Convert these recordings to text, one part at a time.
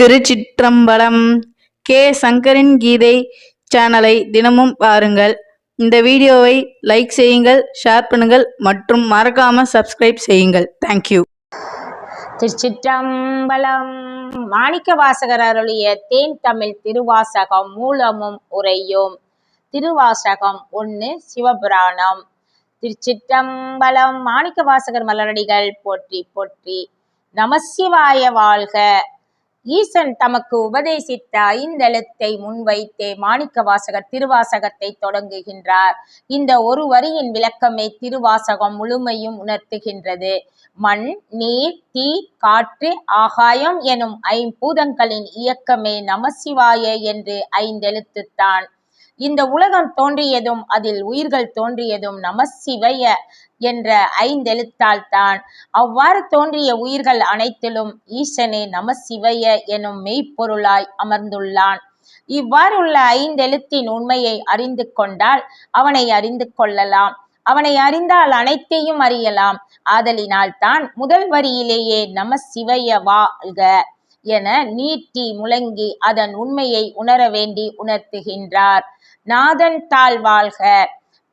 திருச்சிற்றம்பலம் K. சங்கரின் கீதை சேனலை தினமும் பாருங்கள். இந்த வீடியோவை லைக் செய்யுங்கள் ஷேர் பண்ணுங்கள் மற்றும் மறக்காம சப்ஸ்கிரைப் செய்யுங்கள். தேங்க்யூ திருச்சிற்றம்பலம் மாணிக்க வாசகர் அருளிய தேன் தமிழ் திருவாசகம் மூலமும் உரையும். திருவாசகம் ஒன்று சிவபுராணம். திருச்சிற்றம்பலம் மாணிக்க வாசகர் மலரடிகள் போற்றி போற்றி. நமசிவாய வாழ்க. ஈசன் தமக்கு உபதேசித்த ஐந்தெழுத்தை முன்வைத்தே மாணிக்க வாசகர் திருவாசகத்தை தொடங்குகின்றார். இந்த ஒரு வரியின் விளக்கமே திருவாசகம் முழுமையும் உணர்த்துகின்றது. மண் நீர் தீ காற்று ஆகாயம் எனும் ஐம்பூதங்களின் இயக்கமே நமசிவாய என்று ஐந்தெழுத்துத்தான். இந்த உலகம் தோன்றியதும் அதில் உயிர்கள் தோன்றியதும் நமசிவய என்ற ஐந்தெழுத்தால் தான். அவ்வாறு தோன்றிய உயிர்கள் அனைத்திலும் ஈசனே நமசிவய எனும் மெய்ப்பொருளாய் அமர்ந்துள்ளான். இவ்வாறுள்ள ஐந்தெழுத்தின் உண்மையை அறிந்து கொண்டால் அவனை அறிந்து கொள்ளலாம். அவனை அறிந்தால் அனைத்தையும் அறியலாம். ஆதலினால் தான் முதல் வரியிலேயே நம சிவய வாழ்க என நீட்டி முழங்கி அதன் உண்மையை உணர வேண்டி உணர்த்துகின்றார். நாதன் தாழ் வாழ்க.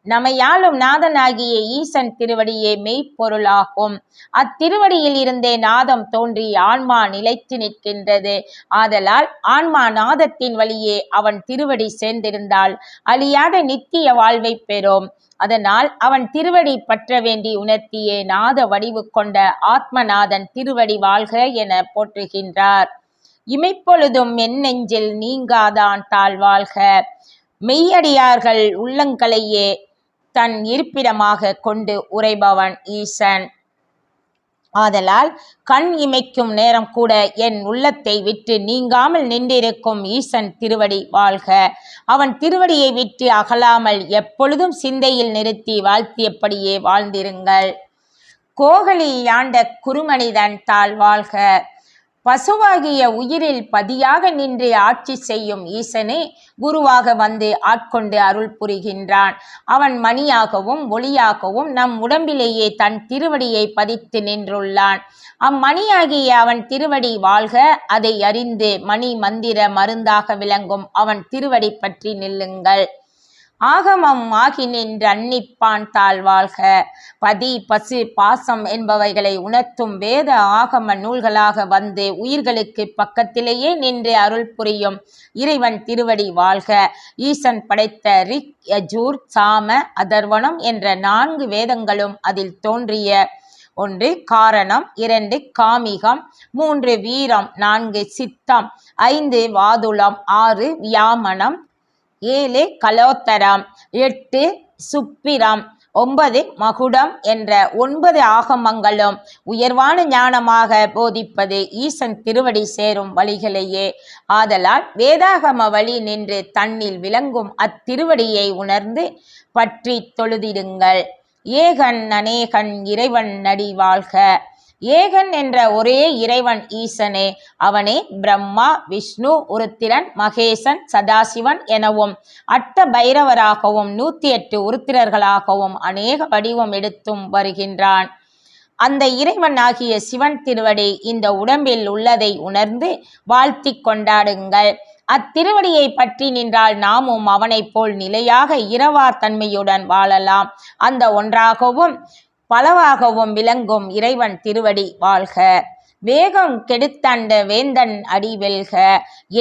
நமையாளும் நாதனாகிய ஈசன் திருவடியே மெய்ப்பொருளாகும். அத்திருவடியில் இருந்தே நாதம் தோன்றி ஆன்மா நிலைத்து நிற்கின்றது. ஆதலால் ஆன்மா நாதத்தின் வழியே அவன் திருவடி சேர்ந்திருந்தால் அழியாத நித்திய வாழ்வை பெறும். அதனால் அவன் திருவடி பற்ற வேண்டி உணர்த்தியே நாத வடிவு கொண்ட ஆத்மநாதன் திருவடி வாழ்க என போற்றுகின்றார். இமைப்பொழுதும் என் நெஞ்சில் நீங்காதான் தாழ்வாழ்க மெய்யடியார்கள் உள்ளங்களையே தன் இருப்பிடமாக கொண்டு உரைபவன் ஈசன். ஆதலால் கண் இமைக்கும் நேரம் கூட என் உள்ளத்தை விட்டு நீங்காமல் நின்றிருக்கும் ஈசன் திருவடி வாழ்க. அவன் திருவடியை விட்டு அகலாமல் எப்பொழுதும் சிந்தையில் நிறுத்தி வாழ்த்தியபடியே வாழ்ந்திருங்கள். கோகலி யாண்ட குருமனிதன் தாழ் வாழ்க. பசுவாகிய உயிரில் பதியாக நின்று ஆட்சி செய்யும் ஈசனே குருவாக வந்து ஆட்கொண்டு அருள் புரிகின்றான். அவன் மணியாகவும் ஒளியாகவும் நம் உடம்பிலேயே தன் திருவடியை பதித்து நின்றுள்ளான். அம்மணியாகிய அவன் திருவடி வாழ்க அதை அறிந்து மணி மந்திர மருந்தாக விளங்கும் அவன் திருவடி பற்றி நில்லுங்கள். ஆகமம் ஆகி நின்று அன்னிப்பான் தாழ்வாழ்க பதி பசு பாசம் என்பவைகளை உணர்த்தும் வேத ஆகம நூல்களாக வந்து உயிர்களுக்கு பக்கத்திலேயே நின்று அருள் புரியும் இறைவன் திருவடி வாழ்க. ஈசன் படைத்த ரிக் யஜூர் சாம அதர்வனம் என்ற நான்கு வேதங்களும் அதில் தோன்றிய. ஒன்று காரணம். இரண்டு காமிகம். மூன்று வீரம். நான்கு சித்தம். ஐந்து வாதுளம். ஆறு வியாமனம். ஏழு கலோத்தரம் எட்டு சுப்பிரம் ஒன்பது மகுடம் என்ற ஒன்பது ஆகமங்களும் உயர்வான ஞானமாக போதிப்பது ஈசன் திருவடி சேரும் வழிகளையே. ஆதலால் வேதாகம வழி நின்று தன்னில் விளங்கும் அத்திருவடியை உணர்ந்து பற்றி தொழுதிடுங்கள். ஏகன் அநேகன் இறைவன் நடி வாழ்க. ஏகன் என்ற ஒரே இறைவன் ஈசனே அவனே பிரம்மா விஷ்ணு உருத்திரன் மகேசன் சதாசிவன் எனவும் அட்ட பைரவராகவும் நூத்தி எட்டு உருத்திரர்களாகவும் அநேக வடிவம் எடுத்தும் வருகின்றான். அந்த இறைவன் ஆகிய சிவன் திருவடி இந்த உடம்பில் உள்ளதை உணர்ந்து வாழ்த்தி கொண்டாடுங்கள். அத்திருவடியை பற்றி நின்றால் நாமும் அவனைப் போல் நிலையாக இரவார் தன்மையுடன் வாழலாம். அந்த ஒன்றாகவும் பலவாகவும் விளங்கும் இறைவன் திருவடி வாழ்க. வேகம் கெடுத்தாண்ட வேந்தன் அடி வெல்க.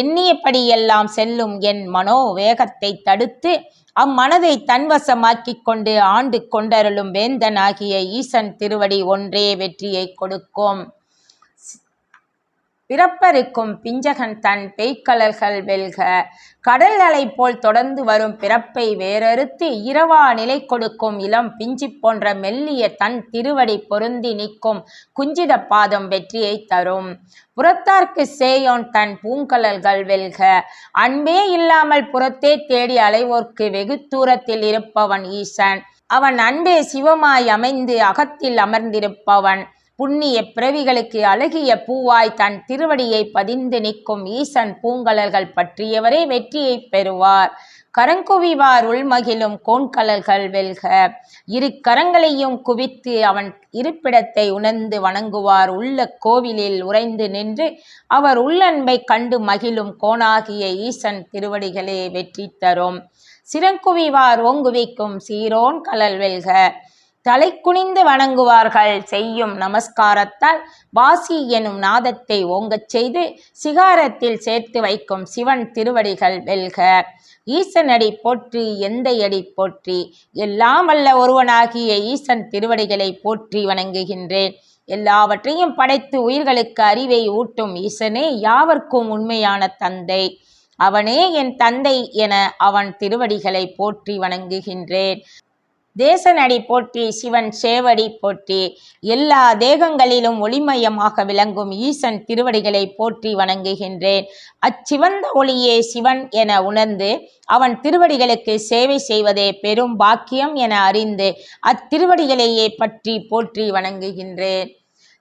எண்ணியபடியெல்லாம் செல்லும் என் மனோ வேகத்தை தடுத்து அம்மனதை தன்வசமாக்கிக் கொண்டு ஆண்டு கொண்டருளும் வேந்தன் ஆகிய ஈசன் திருவடி ஒன்றே வெற்றியை கொடுக்கும். பிறப்பருக்கும் பிஞ்சகன் தன் பெய்க்கலர்கள் வெல்க. கடல் அலை போல் தொடர்ந்து வரும் பிறப்பை வேறறுத்து இரவா நிலை கொடுக்கும் இளம் பிஞ்சி போன்ற மெல்லிய தன் திருவடி பொருந்தி நிற்கும் குஞ்சித பாதம் வெற்றியை தரும். புறத்தார்க்கு சேயோன் தன் பூங்கலல்கள் வெல்க. அன்பே இல்லாமல் புறத்தே தேடி அலைவோர்க்கு வெகு தூரத்தில் இருப்பவன் ஈசன். அவன் அன்பே சிவமாய் அமைந்து அகத்தில் அமர்ந்திருப்பவன். புண்ணிய பிறவிகளுக்கு அழகிய பூவாய் தன் திருவடியை பதிந்து நிற்கும் ஈசன் பூங்கலர்கள் பற்றியவரே வெற்றியை பெறுவார். கரங்குவிவார் உள்மகிழும் கோண்கலல்கள் வெல்க. இரு கரங்களையும் குவித்து அவன் இருப்பிடத்தை உணர்ந்து வணங்குவார். உள்ள கோவிலில் உறைந்து நின்று அவர் உள்ளன்பை கண்டு மகிழும் கோணாகிய ஈசன் திருவடிகளே வெற்றி தரும். சிறங்குவிவார் ஓங்குவிக்கும் சீரோன் கலல் வெல்க. தலை குனிந்து வணங்குவார்கள். செய்யும் நமஸ்காரத்தால் வாசி எனும் நாதத்தை ஓங்கச் செய்து சிகாரத்தில் சேர்த்து வைக்கும் சிவன் திருவடிகள் வெல்க. ஈசனடி போற்றி எந்தையடி போற்றி எல்லாம் வல்ல ஒருவனாகிய ஈசன் திருவடிகளை போற்றி வணங்குகின்றேன். எல்லாவற்றையும் படைத்து உயிர்களுக்கு அறிவை ஊட்டும் ஈசனே யாவர்க்கும் உண்மையான தந்தை. அவனே என் தந்தை என அவன் திருவடிகளை போற்றி வணங்குகின்றேன். தேசநடி போற்றி சிவன் சேவடி போற்றி. எல்லா தேகங்களிலும் ஒளிமயமாக விளங்கும் ஈசன் திருவடிகளை போற்றி வணங்குகின்றேன். அச்சிவந்த ஒளியே சிவன் என உணர்ந்து அவன் திருவடிகளுக்கு சேவை செய்வதே பெரும் பாக்கியம் என அறிந்து அத்திருவடிகளையே பற்றி போற்றி வணங்குகின்றேன்.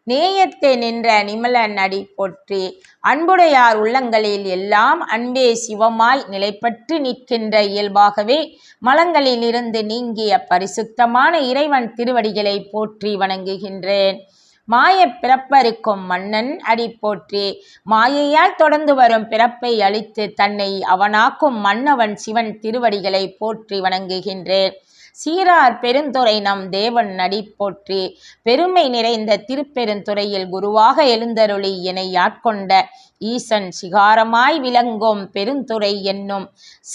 நேயத்தை நின்ற நிமலன் அடி போற்றி அன்புடையார் உள்ளங்களில் எல்லாம் அன்பே சிவமாய் நிலைப்பற்று நிற்கின்ற இயல்பாகவே மலங்களில் இருந்து நீங்கிய பரிசுத்தமான இறைவன் திருவடிகளை போற்றி வணங்குகின்றேன். மாயப் பிறப்பறுக்கும் மன்னன் அடி போற்றி மாயையால் தொடர்ந்து வரும் பிறப்பை அழித்து தன்னை அவனாக்கும் மன்னவன் சிவன் திருவடிகளை போற்றி வணங்குகின்றேன். சீரார் பெருந்துறை நம் தேவன் நடி போற்றி பெருமை நிறைந்த திருப்பெருந்துறையில் குருவாக எழுந்தருளி என ஆட்கொண்ட ஈசன் சிகாரமாய் விளங்கும் பெருந்துறை என்னும்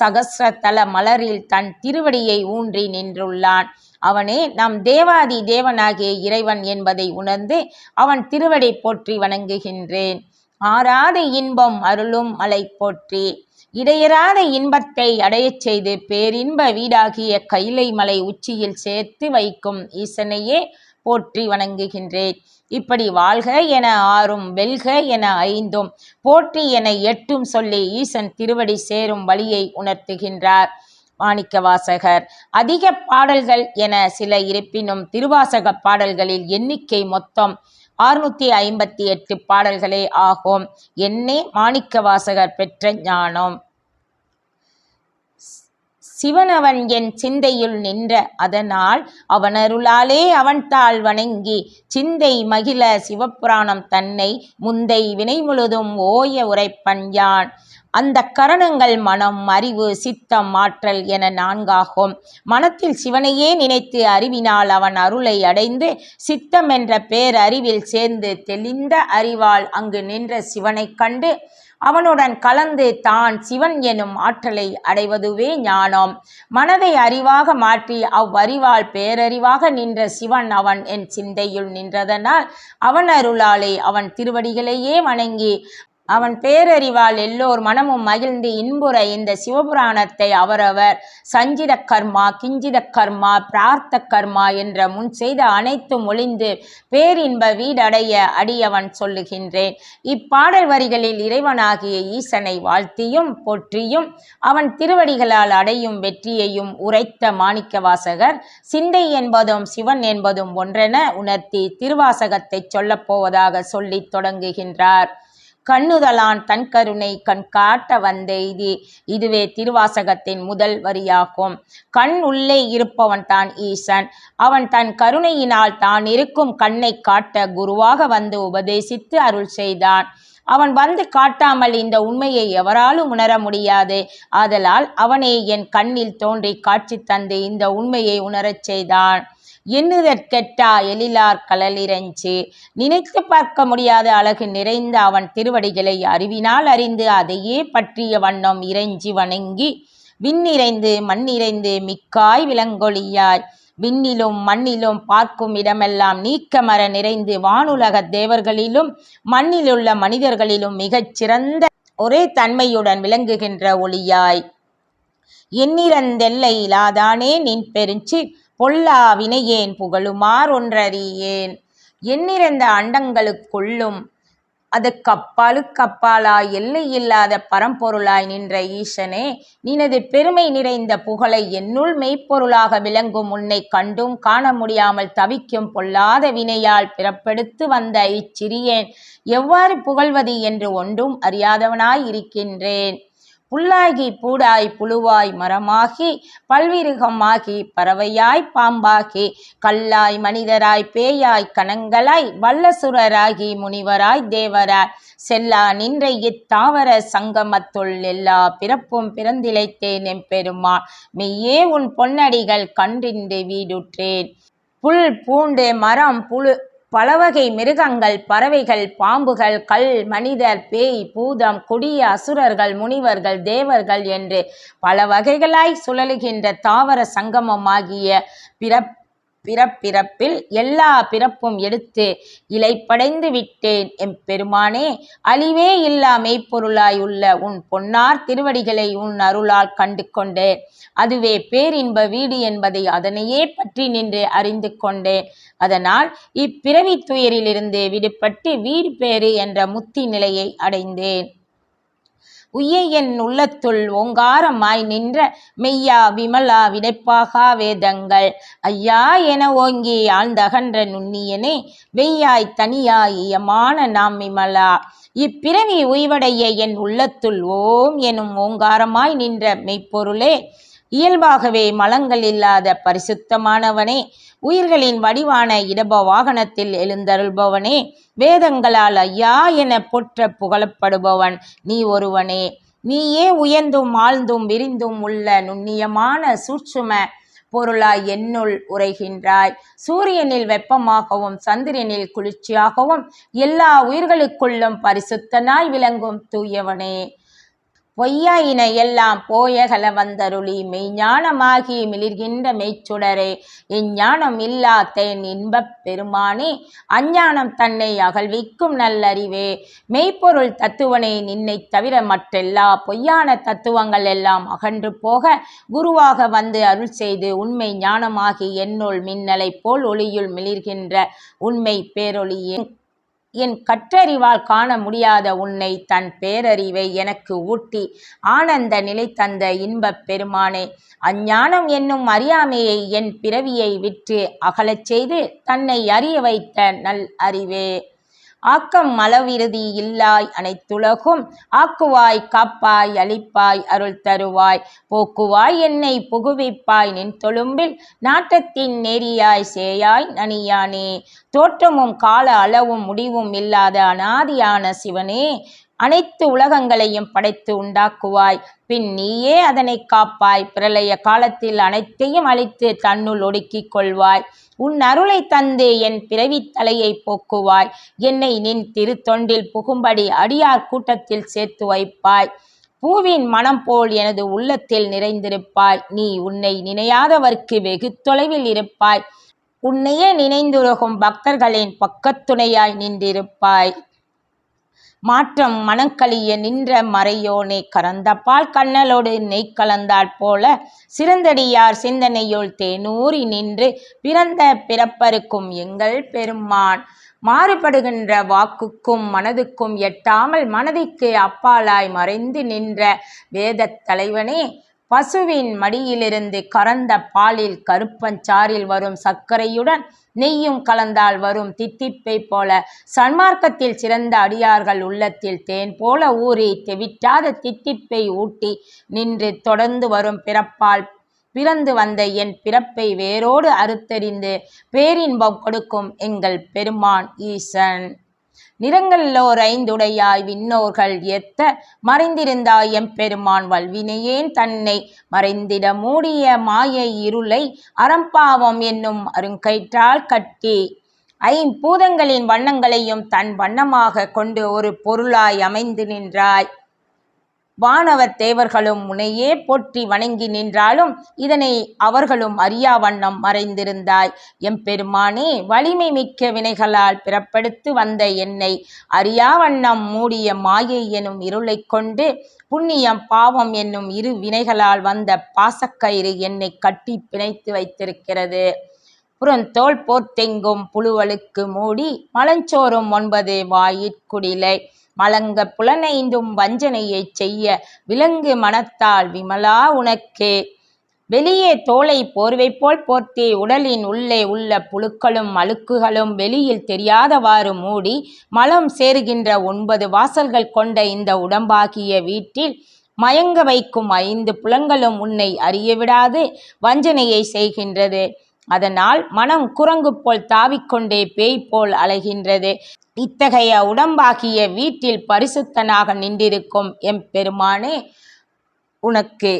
சகசிரதல மலரில் தன் திருவடியை ஊன்றி நின்றுள்ளான். அவனே நம் தேவாதி தேவனாகிய இறைவன் என்பதை உணர்ந்து அவன் திருவடி போற்றி வணங்குகின்றேன். ஆறாத இன்பம் அருளும் மலை போற்றி இடையறாத இன்பத்தை அடையச் செய்து பேரின்ப வீடாகிய கைலை மலை உச்சியில் சேர்த்து வைக்கும் ஈசனையே போற்றி வணங்குகின்றேன். இப்படி வாழ்க என ஆறும் வெல்க என ஐந்தும் போற்றி என எட்டும் சொல்லி ஈசன் திருவடி சேரும் வழியை உணர்த்துகின்றார். மாணிக்கவாசகர் அதிக பாடல்கள் என சில இருப்பினும் திருவாசக பாடல்களில் எண்ணிக்கை மொத்தம் ஆறுநூத்தி ஐம்பத்தி எட்டு பாடல்களே ஆகும். என்னே மாணிக்க வாசகர் பெற்ற ஞானம். சிவனவன் என் சிந்தையுள் நின்ற அதனால் அவனருளாலே அவன்தாள் வணங்கி சிந்தை மகிழ சிவபுராணம் தன்னை முந்தை வினை முழுதும் ஓய உரைப்பன் யான். அந்த கரணங்கள் மனம் அறிவு சித்தம் ஆற்றல் என நான்காகும். மனத்தில் சிவனையே நினைத்து அறிவினால் அவன் அருளை அடைந்து சித்தம் என்ற பேரறிவில் சேர்ந்து தெளிந்த அறிவால் அங்கு நின்ற சிவனைக் கண்டு அவனுடன் கலந்து தான் சிவன் எனும் ஆற்றலை அடைவதுவே ஞானம். மனதை அறிவாக மாற்றி அவ்வறிவால் பேரறிவாக நின்ற சிவன் அவன் என் சிந்தையுள் நின்றதனால் அவன் அருளாலே அவன் திருவடிகளையே வணங்கி அவன் பேரறிவால் எல்லோர் மனமும் மகிழ்ந்து இன்புற இந்த சிவபுராணத்தை அவரவர் சஞ்சித கர்மா கிஞ்சித கர்மா பிரார்த்த கர்மா என்ற முன் செய்த அனைத்தும் ஒளிந்து பேரின்ப வீடடைய அடியவன் சொல்லுகின்றேன். இப்பாடல் வரிகளில் இறைவனாகிய ஈசனை வாழ்த்தியும் போற்றியும் அவன் திருவடிகளால் அடையும் வெற்றியையும் உரைத்த மாணிக்கவாசகர் சிந்தை என்பதும் சிவன் என்பதும் ஒன்றென உணர்த்தி திருவாசகத்தை சொல்லப் போவதாக சொல்லித் தொடங்குகின்றார். கண்ணுதலான் தன் கருணை கண் காட்ட வந்தெய்தி இதுவே திருவாசகத்தின் முதல் வரியாகும். கண் உள்ளே இருப்பவன் தான் ஈசன். அவன் தன் கருணையினால் தான் இருக்கும் கண்ணை காட்ட குருவாக வந்து உபதேசித்து அருள் செய்தான். அவன் வந்து காட்டாமல் இந்த உண்மையை எவராலும் உணர முடியாது. ஆதலால் அவனே என் கண்ணில் தோன்றி காட்சி தந்து இந்த உண்மையை உணரச் செய்தான். எண்ணுதற்கெட்டா எழிலார் கலலிரஞ்சு நினைத்து பார்க்க முடியாத அழகு நிறைந்த அவன் திருவடிகளை அறிவினால் அறிந்து அதையே பற்றிய வண்ணம் இறைஞ்சி வணங்கி விண்ணிறைந்து மண்ணிறைந்து மிக்காய் விலங்கொழியாய் விண்ணிலும் மண்ணிலும் பார்க்கும் இடமெல்லாம் நீக்கமர நிறைந்து வானுலக தேவர்களிலும் மண்ணிலுள்ள மனிதர்களிலும் மிகச் சிறந்த ஒரே தன்மையுடன் விளங்குகின்ற ஒளியாய். எண்ணிறந்தெல்லை இலாதானே நின் பெருஞ்சி பொல்லா வினையேன் புகழுமார் ஒன்றறியேன்? எண்ணிறந்த அண்டங்களுக்குள்ளும் அதுக்கப்பாலுக்கப்பாலாய் எல்லையில்லாத பரம்பொருளாய் நின்ற ஈசனே நினது பெருமை நிறைந்த புகழை என்னுள் மெய்ப்பொருளாக விளங்கும் உன்னை கண்டும் காண முடியாமல் தவிக்கும் பொல்லாத வினையால் பிறப்பெடுத்து வந்த இச்சிறியேன். எவ்வாறு புகழ்வது என்று ஒன்றும் அறியாதவனாய் இருக்கின்றேன். புல்லாகி பூடாய் புழுவாய் மரமாகி பல்விருகமாகி பறவையாய் பாம்பாகி கல்லாய் மனிதராய் பேயாய் கணங்களாய் வல்லசுரராகி முனிவராய் தேவராய். செல்லா நின்ற இத்தாவர சங்கமத்துள் எல்லா பிறப்பும் பிறந்திழைத்தேன் எம்பெருமாள். மெய்யே உன் பொன்னடிகள் கன்றின்றி வீடுற்றேன். புல் பூண்டு மரம் புழு பலவகை மிருகங்கள் பறவைகள் பாம்புகள் கல் மனிதர் பேய் பூதம் கொடிய அசுரர்கள் முனிவர்கள் தேவர்கள் என்று பல வகைகளாய் சுழலுகின்ற தாவர சங்கமமாகிய பிறப் பிறப்பிறப்பில் எல்லா பிறப்பும் எடுத்து இலைப்படைந்து விட்டேன். எம் பெருமானே அழிவே இல்லா மெய்ப்பொருளாய் உள்ள உன் பொன்னார் திருவடிகளை உன் அருளால் கண்டு கொண்டேன் அதுவே பேரின்ப வீடு என்பதை அதனையே பற்றி நின்று அறிந்து கொண்டேன். அதனால் இப்பிறவி துயரிலிருந்து விடுபட்டு வீடு பேறு என்ற முத்தி நிலையை அடைந்தேன். உய்ய என் உள்ளத்துள் ஓங்காரமாய் நின்ற மெய்யா விமலா விடைப்பாகா வேதங்கள். ஐயா என ஓங்கி ஆழ்ந்தகன்ற நுண்ணியனே வெய்யாய் தனியாய் இயமான நாம் விமலா. இப்பிறவி உய்வடைய என் உள்ளத்துள் ஓம் எனும் ஓங்காரமாய் நின்ற மெய்ப்பொருளே இயல்பாகவே மலங்கள் இல்லாத பரிசுத்தமானவனே உயிர்களின் வடிவான இடப வாகனத்தில் எழுந்தருள்பவனே வேதங்களால் ஐயா என பொற்ற புகழப்படுபவன் நீ ஒருவனே. நீயே உயர்ந்தும் ஆழ்ந்தும் விரிந்தும் உள்ள நுண்ணியமான சூட்சும பொருளாய் என்னுள் உரைகின்றாய் சூரியனில் வெப்பமாகவும் சந்திரனில் குளிர்ச்சியாகவும் எல்லா உயிர்களுக்குள்ளும் பரிசுத்தனாய் விளங்கும் தூயவனே. பொய்யாயின எல்லாம் போயகல வந்தருளி மெய்ஞானமாகி மிளிர்கின்ற மெய்ச்சுடரே. எஞ்ஞானம் இல்லாத்தேன் இன்பப் பெருமானே அஞ்ஞானம் தன்னை அகழ்விக்கும் நல்லறிவே. மெய்ப்பொருள் தத்துவனே நின்னைத் தவிர மற்றெல்லா பொய்யான தத்துவங்கள் எல்லாம் அகன்று போக குருவாக வந்து அருள் செய்து உண்மை ஞானமாகி என்னுள் மின்னலைப் போல் ஒளியுள் மிளிர்கின்ற உண்மை பேரொளியே என் கற்றறிவால் காண முடியாத உன்னை தன் பேரறிவை எனக்கு ஊட்டி ஆனந்த நிலை தந்த இன்பப் பெருமானே அஞ்ஞானம் என்னும் அறியாமையை என் பிறவியை விற்று அகலச் செய்து தன்னை அறிய வைத்த நல் அறிவே. ஆக்கம் அளவிறுதி இல்லாய் அனைத்துலகும். ஆக்குவாய் காப்பாய் அளிப்பாய் அருள் தருவாய். போக்குவாய் என்னை புகுவிப்பாய் நின் தொழும்பில். நாட்டத்தின் நெறியாய் சேயாய் நனியானே. தோற்றமும் கால அளவும் முடிவும் இல்லாத அனாதியான சிவனே. அனைத்து உலகங்களையும் படைத்து உண்டாக்குவாய். பின் நீயே அதனை காப்பாய். பிரளய காலத்தில் அனைத்தையும் அழித்து தன்னுள் ஒடுக்கிக் கொள்வாய். உன் அருளை தந்து என் பிறவித் தலையை போக்குவாய். என்னை நின் திருத்தொண்டில் புகும்படி அடியார் கூட்டத்தில் சேர்த்து வைப்பாய். பூவின் மனம் போல் எனது உள்ளத்தில் நிறைந்திருப்பாய். நீ உன்னை நினையாதவர்க்கு வெகு தொலைவில் இருப்பாய். உன்னையே நினைந்துருகும் பக்தர்களின் பக்கத்துணையாய் நின்றிருப்பாய். மாற்றம் மனக்களிய நின்ற மறையோனே கறந்தப்பால் கண்ணலோடு நெய் கலந்தாற் போல சிறந்தடியார் சிந்தனையுள் தேனூறி நின்று பிறந்த பிறப்பருக்கும் எங்கள் பெருமான். மாறுபடுகின்ற வாக்குக்கும் மனதுக்கும் எட்டாமல் மனதிற்கு அப்பாலாய் மறைந்து நின்ற வேதத் தலைவனே பசுவின் மடியிலிருந்து கறந்த பாலில் கருப்பஞ்சாறில் வரும் சர்க்கரையுடன் நெய்யும் கலந்தால் வரும் தித்திப்பை போல சன்மார்க்கத்தில் சிறந்த அடியார்கள் உள்ளத்தில் தேன் போல ஊறி தெவிட்டாத தித்திப்பை ஊட்டி நின்று தொடர்ந்து வரும் பிறப்பால் பிறந்து வந்த என் பிறப்பை வேரோடு அறுத்தறிந்து பேரின்பம் கொடுக்கும் எங்கள் பெருமான் ஈசன். நிறங்களோர் ஐந்துடையாய் விண்ணோர்கள் ஏத்த மறைந்திருந்தாய் எம்பெருமான் வல்வினையேன் தன்னை மறைந்திட மூடிய மாயை இருளை அறம்பாவம் என்னும் அருங்கயிற்றால் கட்டி ஐம்பூதங்களின் வண்ணங்களையும் தன் வண்ணமாக கொண்டு ஒரு பொருளாய் அமைந்து நின்றாய். வானவர் தேவர்களும் முனையே போற்றி வணங்கி நின்றாலும் இதனை அவர்களும் அறியா வண்ணம் மறைந்திருந்தாய். எம்பெருமானே வலிமை மிக்க வினைகளால் பிறப்படுத்து வந்த என்னை அறியா வண்ணம் மூடிய மாயை எனும் இருளைக் கொண்டு புண்ணியம் பாவம் என்னும் இரு வினைகளால் வந்த பாசக்கயிறு என்னை கட்டி பிணைத்து வைத்திருக்கிறது. புறந்தோல் போர்த்தெங்கும் புழுவலுக்கு மூடி மலஞ்சோறும் ஒன்பது வாயிற்குடிலை. மலங்க புலனைந்தும் வஞ்சனையைச் செய்ய விலங்கு மனத்தால் விமலா உனக்கே. வெளியே தோலை போர்வை போல் போர்த்தி உடலின் உள்ளே உள்ள புழுக்களும் அழுக்குகளும் வெளியில் தெரியாதவாறு மூடி மலம் சேருகின்ற ஒன்பது வாசல்கள் கொண்ட இந்த உடம்பாகிய வீட்டில் மயங்க வைக்கும் ஐந்து புலன்களும் உன்னை அறிய விடாது வஞ்சனையை செய்கின்றது. அதனால் மனம் குரங்கு போல் தாவிக்கொண்டே பேய் போல் அலைகின்றது. இத்தகைய உடம்பாகிய வீட்டில் பரிசுத்தனாக நின்றிருக்கும் எம்பெருமானே உனக்கு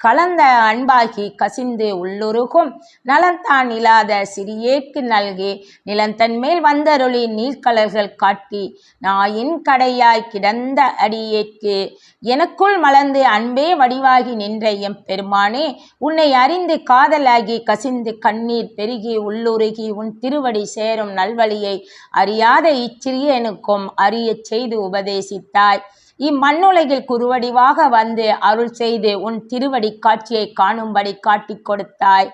கலந்த அன்பாகி கசிந்து உள்ளுருகும். நலந்தான் இல்லாத சிறியேக்கு நல்கி. நிலந்தன்மேல் வந்தருளி நீர்க்கலர்கள் காட்டி நாயின் கடையாய் கிடந்த அடியேற்கு. எனக்குள் மலர்ந்து அன்பே வடிவாகி நின்ற எம் பெருமானே உன்னை அறிந்து காதலாகி கசிந்து கண்ணீர் பெருகி உள்ளுருகி உன் திருவடி சேரும் நல்வழியை அறியாத இச்சிறியனுக்கும் அறியச் செய்து உபதேசித்தாய். இம்மண்ணுலகில் குருவடிவாக வந்து அருள் செய்து உன் திருவடி காட்சியை காணும்படி காட்டிக் கொடுத்தாய்.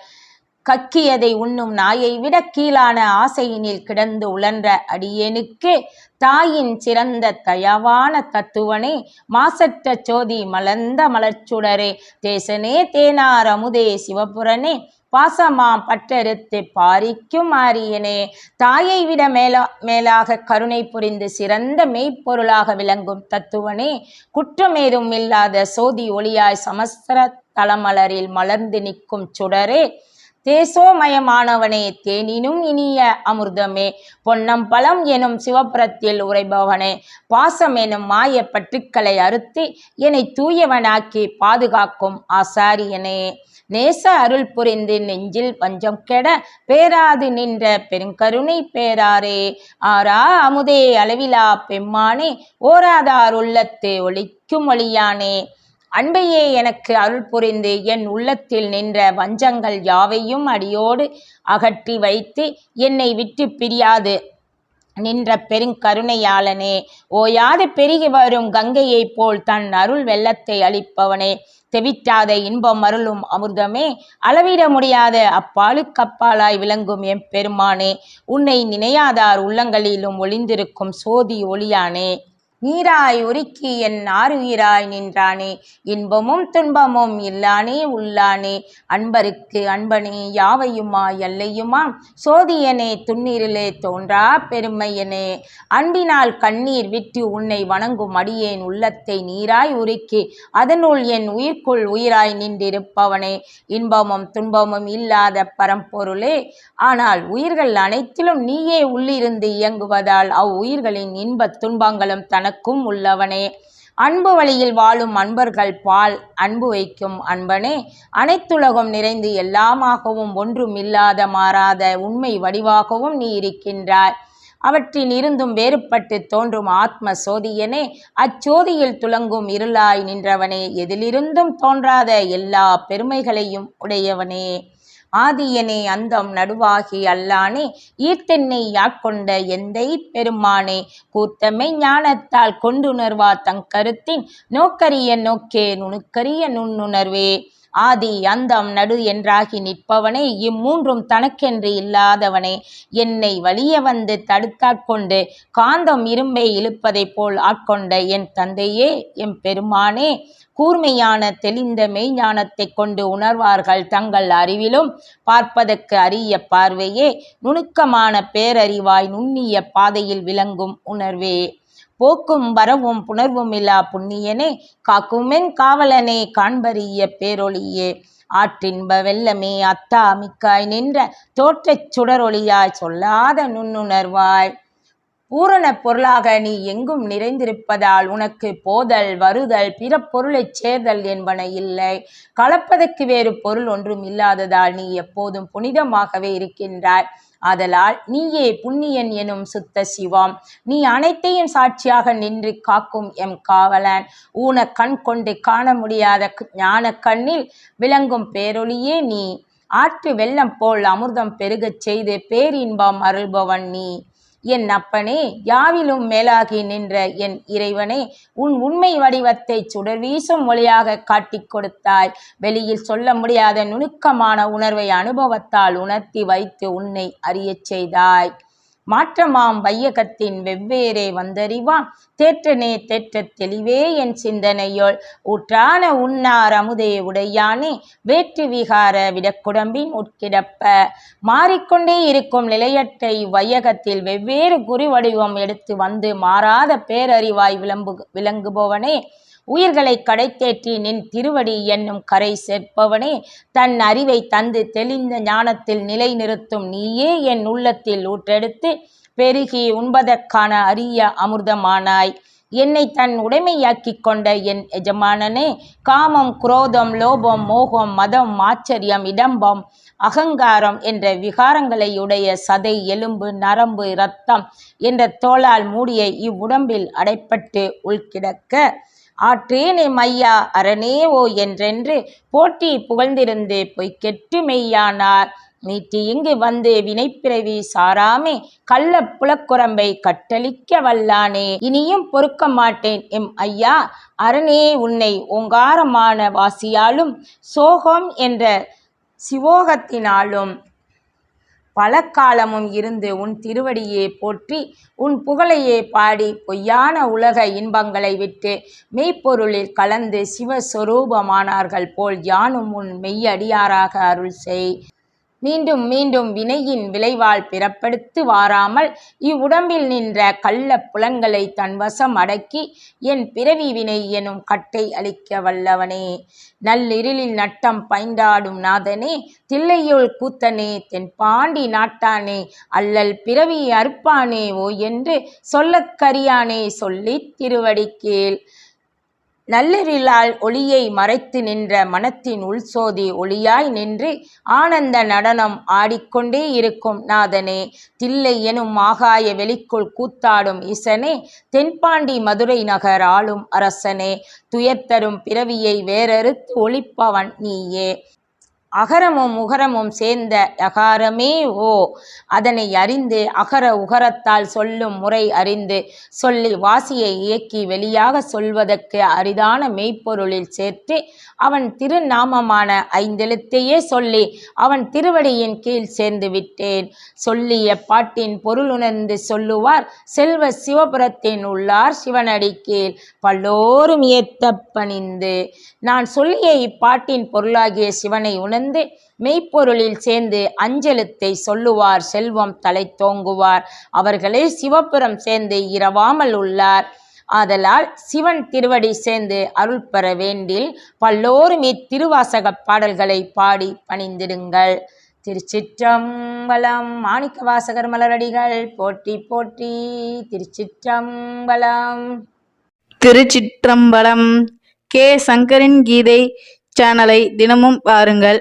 கக்கியதை உண்ணும் நாயை விட கீழான ஆசையினில் கிடந்து உழன்ற அடியேனுக்கு தாயின் சிறந்த தயவான தத்துவனே மாசற்ற சோதி மலர்ந்த மலர்ச்சுடரே தேசனே தேனார் அமுதே சிவபுரனே பாசமாம் பற்றெடுத்து பாரிக்கும் ஆரியனே. தாயை விட மேலா மேலாக கருணை புரிந்து சிறந்த மெய்ப்பொருளாக விளங்கும் தத்துவனே. குற்றமேதும் இல்லாத சோதி ஒளியாய் சமஸ்திர தலமலரில் மலர்ந்து நிற்கும் சுடரே. தேசோமயமானவனே தேனினும் இனிய அமிர்தமே. பொன்னம் பழம் எனும் சிவபுரத்தில் உரைபவனே பாசம் எனும் மாய பற்றுக்களை அறுத்து என்னை தூயவனாக்கி பாதுகாக்கும் ஆசாரியனே. நேச அருள் புரிந்து நெஞ்சில் பஞ்சம் கெட பேராது நின்ற பெருங்கருணை பேராரே. ஆரா அமுதே அளவிலா பெம்மானே ஓராதார் உள்ளத்து ஒளிக்கும் ஒளியானே. அன்பையே எனக்கு அருள் புரிந்து என் உள்ளத்தில் நின்ற வஞ்சங்கள் யாவையும் அடியோடு அகற்றி வைத்து என்னை விட்டு பிரியாது. நின்ற பெருங்கருணையாளனே ஓயாது பெருகி வரும் கங்கையைப் போல் தன் அருள் வெள்ளத்தை அளிப்பவனே. தெவிட்டாத இன்பம் அருளும் அமிர்தமே அளவிட முடியாத அப்பாலுக்கப்பாலாய் விளங்கும் எம் பெருமானே. உன்னை நினையாதார் உள்ளங்களிலும் ஒளிந்திருக்கும் சோதி ஒளியானே. நீராய் உருக்கி என் ஆறுயிராய் நின்றானே. இன்பமும் துன்பமும் இல்லானே உள்ளானே. அன்பருக்கு அன்பனே யாவையுமா எல்லையுமா? சோதியனே துண்ணீரிலே தோன்றா பெருமையனே. அன்பினால் கண்ணீர் விட்டு உன்னை வணங்கும் அடியேன் உள்ளத்தை நீராய் உருக்கி அதனுள் என் உயிர்க்குள் உயிராய் நின்றிருப்பவனே. இன்பமும் துன்பமும் இல்லாத பரம்பொருளே. ஆனால் உயிர்கள் அனைத்திலும் நீயே உள்ளிருந்து இயங்குவதால் அவ் உயிர்களின் இன்பத் துன்பங்களும் தனக்கு தனக்கும் உள்ளவனே. அன்பு வழியில் வாழும் அன்பர்கள் பால் அன்பு வைக்கும் அன்பனே. அனைத்துலகம் நிறைந்து எல்லாமாகவும் ஒன்றும் இல்லாத மாறாத உண்மை வடிவாகவும் நீ இருக்கின்றாய். அவற்றில் இருந்தும் வேறுபட்டு தோன்றும் ஆத்ம சோதியனே. அச்சோதியில் துலங்கும் இருளாய் நின்றவனே. எதிலிருந்தும் தோன்றாத எல்லா பெருமைகளையும் உடையவனே. ஆதியனே அந்தம் நடுவாகி அல்லானே ஈர்த்தென்னை யாட்கொண்ட எந்தை பெருமானே கூத்தமை ஞானத்தால் கொண்டுணர்வா தங்கருத்தின் நோக்கரிய நோக்கே நுணுக்கரிய நுண்ணுணர்வே. ஆதி அந்தம் நடு என்றாகி நிற்பவனே இம்மூன்றும் தனக்கென்று இல்லாதவனே. என்னை வலிய வந்து தடுத்தாட்கொண்டு காந்தம் இரும்பை இழுப்பதைப் போல் ஆட்கொண்ட என் தந்தையே எம் பெருமானே. கூர்மையான தெளிந்த மெய்ஞானத்தைக் கொண்டு உணர்வார்கள் தங்கள் அறிவிலும். பார்ப்பதற்கு அரிய பார்வையே நுணுக்கமான பேரறிவாய் நுண்ணிய பாதையில் விளங்கும் உணர்வே. போக்கும் வரவும் புணர்வும் இல்லா புண்ணியனே காக்குமென் காவலனே காண்பறிய பேரொளியே ஆற்றின்ப வெள்ளமே அத்தா மிக்காய் நின்ற தோற்றச் சுடரொளியாய் சொல்லாத நுண்ணுணர்வாய். பூரண பொருளாக நீ எங்கும் நிறைந்திருப்பதால் உனக்கு போதல் வருதல் பிற பொருளைச் சேர்தல் என்பன இல்லை. கலப்பதற்கு வேறு பொருள் ஒன்றும் இல்லாததால் நீ எப்போதும் புனிதமாகவே இருக்கின்றாய். ஆதலால் நீயே புண்ணியன் எனும் சுத்த சிவம். நீ அனைத்தையும் சாட்சியாக நின்று காக்கும் எம் காவலன். ஊன கண் கொண்டு காண முடியாத ஞான கண்ணில் விளங்கும் பேரொளியே நீ. ஆற்று வெள்ளம் போல் அமிர்தம் பெருகச் செய்து பேரின்பம் அருள்பவன் நீ. என் அப்பனே யாவிலும் மேலாகி நின்ற என் இறைவனே உன் உண்மை வடிவத்தை சுடர் வீசும் மொழியாக காட்டிக் கொடுத்தாய். வெளியில் சொல்ல முடியாத நுணுக்கமான உணர்வை அனுபவத்தால் உணர்த்தி வைத்து உன்னை அறியச் செய்தாய். மாற்றமாம் வையகத்தின் வெவ்வேறே வந்தறிவான் தேற்றனே தேற்ற தெளிவே என் சிந்தனையோள். ஊற்றான உண்ணார் அமுதே உடையானே. வேற்று விகார விடக்குடம்பின் உட்கிடப்ப. மாறிக்கொண்டே இருக்கும் நிலையற்ற இவ்வையகத்தில் வெவ்வேறு குறி வடிவம் எடுத்து வந்து மாறாத பேரறிவாய் விளம்பு விளங்குபவனே. உயிர்களை கடைத்தேற்றி நின் திருவடி என்னும் கரை சேர்ப்பவனே தன் அறிவை தந்து தெளிந்த ஞானத்தில் நிலை நிறுத்தும் நீயே என் உள்ளத்தில் ஊற்றெடுத்து பெருகி உண்பதற்கான அரிய அமிர்தமானாய். என்னை தன் உடைமையாக்கிக் கொண்ட என் எஜமானனே காமம் குரோதம் லோபம் மோகம் மதம் ஆச்சரியம் இடம்பம் அகங்காரம் என்ற விகாரங்களை உடைய சதை எலும்பு நரம்பு இரத்தம் என்ற தோளால் மூடிய இவ்வுடம்பில் அடைப்பட்டு உள்கிடக்க ஆற்றேனே மையா அரணே ஓ என்றென்று போட்டி புகழ்ந்திருந்து பொய்க்கெட்டு மெய்யானார். மீட்டி இங்கு வந்து வினைப்பிறவி சாராமே கள்ள புலக்குரம்பை கட்டளிக்க வல்லானே இனியும் பொறுக்க மாட்டேன் எம் ஐயா அரணே உன்னை ஓங்காரமான வாசியாலும் சோகம் என்ற சிவோகத்தினாலும் பல காலமும் இருந்து உன் திருவடியே போற்றி உன் புகழையே பாடி பொய்யான உலக இன்பங்களை விட்டு மெய்ப்பொருளில் கலந்து சிவஸ்வரூபமானார்கள் போல் யானும் உன் மெய்யடியாராக அருள் செய். மீண்டும் மீண்டும் வினையின் விளைவால் பிறப்படுத்து வாராமல் இவ்வுடம்பில் நின்ற கள்ள புலன்களை தன் வசம் அடக்கி என் பிறவி வினை எனும் கட்டை அளிக்க வல்லவனே நள்ளிருளில் நட்டம் பைண்டாடும் நாதனே தில்லையுள் கூத்தனே தென்பாண்டி நாட்டானே அல்லல் பிறவி அறுப்பானே ஓ என்று சொல்லக்கரியானே சொல்லி திருவடிக்கேள். நள்ளிருளால் ஒளியை மறைத்து நின்ற மனத்தின் உள்சோதி ஒளியாய் நின்று ஆனந்த நடனம் ஆடிக்கொண்டே இருக்கும் நாதனே தில்லை எனும் ஆகாய வெளிக்குள் கூத்தாடும் இசனே தென்பாண்டி மதுரை நகர் ஆளும் அரசனே துயர்த்தரும் பிறவியை வேறறுத்து ஒளிப்பவன் நீயே. அகரமும் உகரமும் சேர்ந்த யகாரமே ஓ. அதனை அறிந்து அகர உகரத்தால் சொல்லும் முறை அறிந்து சொல்லி வாசியை இயக்கி வெளியாக சொல்வதற்கு அரிதான மெய்ப்பொருளில் சேர்த்து அவன் திருநாமமான ஐந்தெழுத்தையே சொல்லி அவன் திருவடியின் கீழ் சேர்ந்து விட்டேன். சொல்லிய பாட்டின் பொருளுணர்ந்து சொல்லுவார் செல்வ சிவபுரத்தின் உள்ளார் சிவனடி கீழ் பல்லோரும் ஏத்த பணிந்து நான் சொல்லிய இப்பாட்டின் பொருளாகிய சிவனை உணர்ந்து மெய்ப்பொருளில் சேர்ந்து அஞ்செழுத்தை சொல்லுவார் செல்வம் தலை தோங்குவார். அவர்களே சிவபுரம் சேர்ந்து இரவாமல் உள்ளார். ஆதலால் சிவன் திருவடி சேர்ந்து அருள் பெற வேண்டில் பல்லோரும் இத்திருவாசக பாடல்களை பாடி பணிந்திடுங்கள். திருச்சிற்றம்பலம் மாணிக்க வாசகர் மலரடிகள் போற்றி போற்றி திருச்சிற்றம்பலம். திருச்சிற்றம்பலம் கே சங்கரின் கீதை சேனலை தினமும் பாருங்கள்.